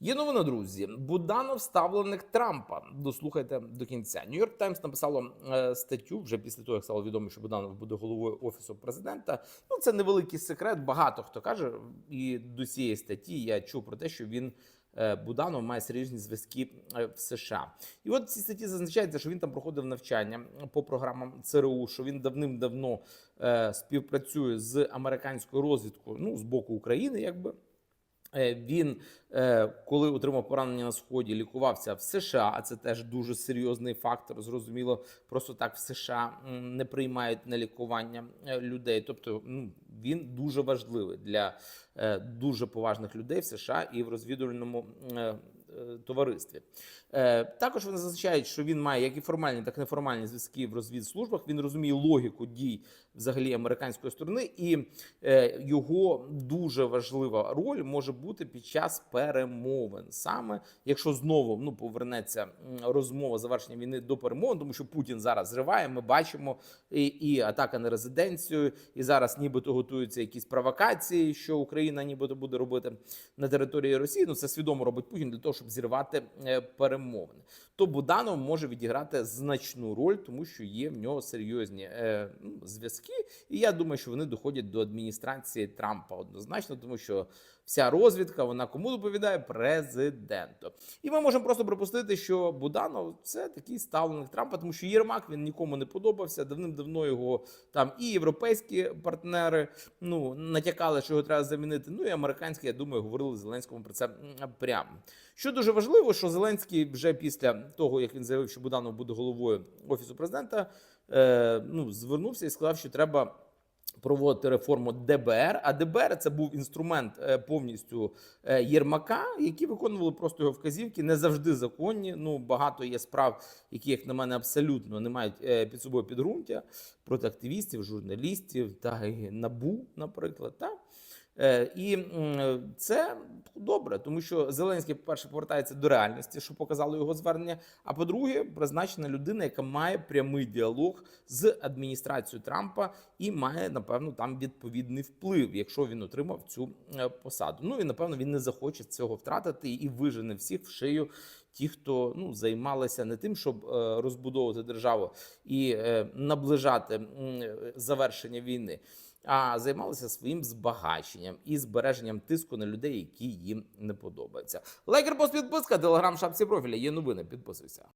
Є новина, друзі. Буданов ставленик Трампа. Дослухайте до кінця. Нью-Йорк Таймс написало е, статтю вже після того, як стало відомо, що Буданов буде головою офісу президента. Ну це невеликий секрет. Багато хто каже, і до цієї статті я чув про те, що він. е, Буданов має серйозні зв'язки е, в США, і от в цій статті зазначається, що він там проходив навчання по програмам ЦРУ, що він давним-давно співпрацює з американською розвідкою, ну з боку України, якби. Е, Він, е, коли отримав поранення на сході, лікувався в США. А це теж дуже серйозний фактор. Зрозуміло, просто так в США не приймають на лікування е, людей. Тобто, ну він дуже важливий для дуже поважних людей в США і в розвідувальному товаристві. Е, Також вони зазначають, що він має як і формальні, так і неформальні зв'язки в розвідслужбах. Він розуміє логіку дій взагалі американської сторони, і е, його дуже важлива роль може бути під час перемовин, саме якщо знову ну повернеться розмова завершення війни до перемовин, тому що Путін зараз зриває. Ми бачимо і, і атака на резиденцію, і зараз нібито готуються якісь провокації, що Україна нібито буде робити на території Росії. Ну це свідомо робить Путін для того, щоб зірвати е, перемовини. То Буданов може відіграти значну роль, тому що є в нього серйозні е, ну, зв'язки. І я думаю, що вони доходять до адміністрації Трампа однозначно, тому що вся розвідка вона кому доповідає президенту. І ми можемо просто припустити, що Буданов це такий ставленик Трампа, тому що Єрмак він нікому не подобався. Давним-давно його там і європейські партнери ну натякали, що його треба замінити. Ну і американські, я думаю, говорили Зеленському про це прямо. Що дуже важливо, що Зеленський вже після того, як він заявив, що Буданов буде головою офісу президента, е, ну звернувся і сказав, що треба. Проводити реформу ДБР. А ДБР це був інструмент е, повністю е, Єрмака, які виконували просто його вказівки, не завжди законні. Ну багато є справ, які, як на мене, абсолютно не мають е, під собою підґрунтя проти активістів, журналістів та набу, наприклад. Та? Е, І це добре, тому що Зеленський, по-перше, повертається до реальності, що показало його звернення. А по-друге, призначена людина, яка має прямий діалог з адміністрацією Трампа і має, напевно, там відповідний вплив, якщо він отримав цю е, посаду. Ну і напевно він не захоче цього втратити і вижене всіх в шию. Ті, хто ну займалися не тим, щоб е, розбудовувати державу і наближати завершення війни, а займалися своїм збагаченням і збереженням тиску на людей, які їм не подобаються. Лайкер пост підписка, телеграм шапці профіля. Є новини. Підписуйся.